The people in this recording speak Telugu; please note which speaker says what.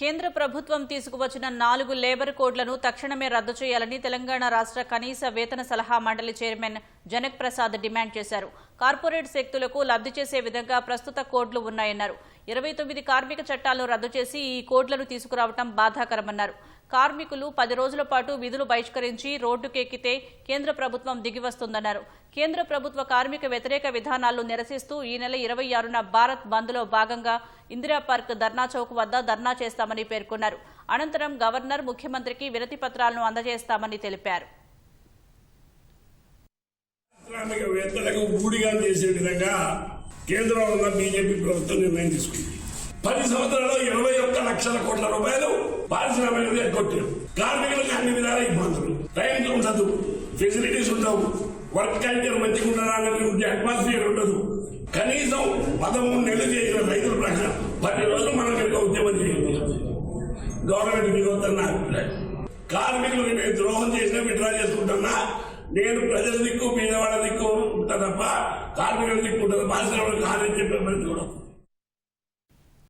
Speaker 1: కేంద్ర ప్రభుత్వం తీసుకువచ్చిన నాలుగు లేబర్ కోడ్లను తక్షణమే రద్దు చేయాలని తెలంగాణ రాష్ట్ర కనీస వేతన సలహా మండలి చైర్మన్ జనక్ ప్రసాద్ డిమాండ్ చేశారు. కార్పొరేట్ శక్తులకు లబ్ధి చేసే విధంగా ప్రస్తుత కోడ్లు ఉన్నాయన్నారు. ఇరవై తొమ్మిది కార్మిక చట్టాలను రద్దు చేసి ఈ కోడ్లను తీసుకురావడం బాధాకరమన్నారు. కార్మికులు పది రోజుల పాటు విధులు బహిష్కరించి రోడ్డుకెక్కితే కేంద్ర ప్రభుత్వం దిగివస్తుందన్నారు. కేంద్ర ప్రభుత్వ కార్మిక వ్యతిరేక విధానాలను నిరసిస్తూ ఈ నెల ఇరవై ఆరున భారత్ బంద్లో భాగంగా ఇందిరా పార్క్ ధర్నా చౌక్ వద్ద ధర్నా చేస్తామని పేర్కొన్నారు. అనంతరం గవర్నర్ ముఖ్యమంత్రికి వినతి పత్రాలను అందజేస్తామని తెలిపారు.
Speaker 2: చేసే విధంగా కేంద్రంలో బీజేపీ ప్రభుత్వం నిర్ణయం తీసుకుంది. పది సంవత్సరాల్లో ఇరవై లక్షల కోట్ల రూపాయలు పారిశ్రామిక కొట్టారు కార్మికులకు అన్ని విధాల ఇబ్బందులు. టైంకి ఉండదు. ఫెసిలిటీస్ ఉండవు. వర్క్ కల్చర్ మంచిగా ఉండాలనేటువంటి అట్మాస్ఫియర్ ఉండదు. కనీసం పదమూడు నెలలు చేసిన రైతుల ప్రకారం పది రోజులు మనం ఇక్కడ ఉద్యమం చేయాలి. గవర్నమెంట్ దిగొద్దన్న నా అభిప్రాయం కార్మికులకు నేను ద్రోహం చేసినా విడ్రా చేసుకుంటున్నా. నేను ప్రజల దిక్కు పేదవాళ్ళ దిక్కు ఉంటా తప్ప కార్మికుల దిక్కు ఉంటుంది పారిశ్రామిక హాని చెప్పే చూడదు